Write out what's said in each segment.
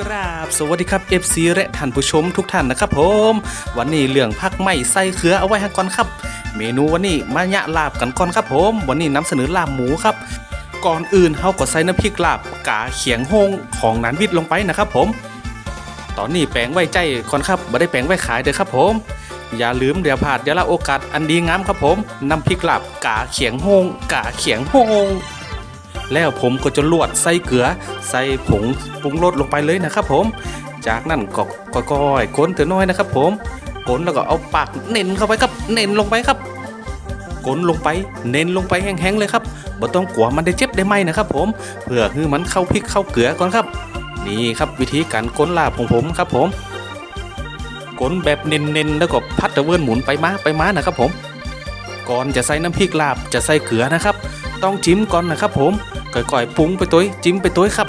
กราบสวัสดีครับ FC และท่านผู้ชมทุกท่านนะครับผม วันนี้เรื่องพักไม่ใส่เขือเอาไว้ให้ก่อนครับ เมนูวันนี้มาญะลาบกันก่อนครับผม วันนี้นำเสนอลาบหมูครับ ก่อนอื่นเฮาก็ใส่น้ำพริกลาบกาเขียงโฮงของนันวิทย์ลงไปนะครับผม ตอนนี้แปลงไว้ใจก่อนครับไม่ได้แปลงไว้ขายเด้อครับผม อย่าลืมเดี๋ยวพลาดอย่าละโอกาสอันดีงามครับผมน้ำพริกลาบกาเขียงโฮงกาเขียงโฮง แล้วผมก็จะลวดใส่เกลือ ใส่ผงปรุงรสลงไปเลยนะครับผม จากนั้นก็ก้อยๆก้นเถอะน้อยนะครับผมก้นแล้วก็เอาปากเน้นเข้าไปครับ เน้นลงไปครับก้นลงไป เน้นลงไปแห้งๆเลยครับบ่ต้องกลัวมันได้เจ็บได้ไหมนะครับผม เพื่อให้มันเข้าพริกเข้าเกลือก่อนครับ นี่ครับวิธีการก้นลาบของผมครับผมก้นแบบเน้นๆแล้วก็พัดตะเวินหมุนไปมาไปมานะครับผม ก่อนจะใส่น้ำพริกลาบจะใส่เกลือนะครับ ต้องจิ้มก่อนนะครับผม ก่อยๆปรุงไปตัวจิ้มไปตัวครับ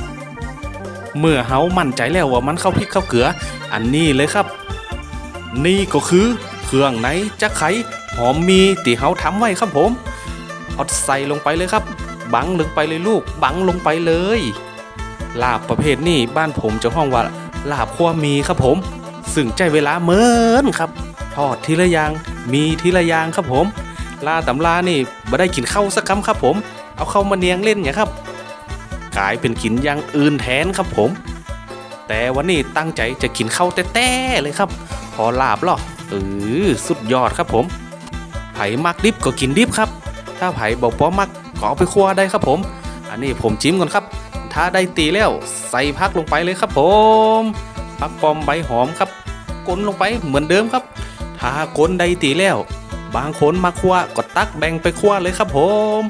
เมื่อเฮามั่นใจแล้วว่ามันเข้าพริกเข้าเกลือ อันนี้เลยครับ นี่ก็คือเครื่องในจะไขหอมมีที่เฮาทำไว้ครับผมเอาใส่ลงไปเลยครับ บังลงไปเลยลูก บังลงไปเลย ลาบประเภทนี้บ้านผมจะห้องว่าลาบขั้วมีครับผม ซึ่งใจเวลาเหมินครับ ทอดทีละอย่าง มีทีละอย่างครับผม ลาตำลานี่บ่ได้กินข้าวสักคำครับผม เอาเข้ามาเนียงเล่นอย่างครับ กลายเป็นกินอย่างอื่นแทนครับผม แต่วันนี้ตั้งใจจะกินข้าวแต้ๆเลยครับ พอลาบหรอเออสุดยอดครับผม ไผ่มักดิบก็กินดิบครับ ถ้าไผ่บอกปอมักก็เอาไปคั่วได้ครับผม อันนี้ผมจิ้มก่อนครับ ถ้าได้ตีแล้วใส่พักลงไปเลยครับผมพักปอมใบหอมครับกลนลงไปเหมือนเดิมครับ ถ้ากลนได้ตีแล้ว บางคนมาคั่วก็ตักแบ่งไปคั่วเลยครับผม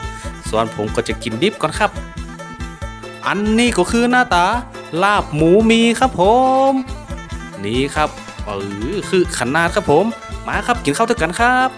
ส่วนผมก็จะกินดิบก่อนครับ อันนี้ก็คือหน้าตา ลาบหมูมีครับผม นี่ครับเออคือขนาดครับผม มาครับกินข้าวด้วยกันครับ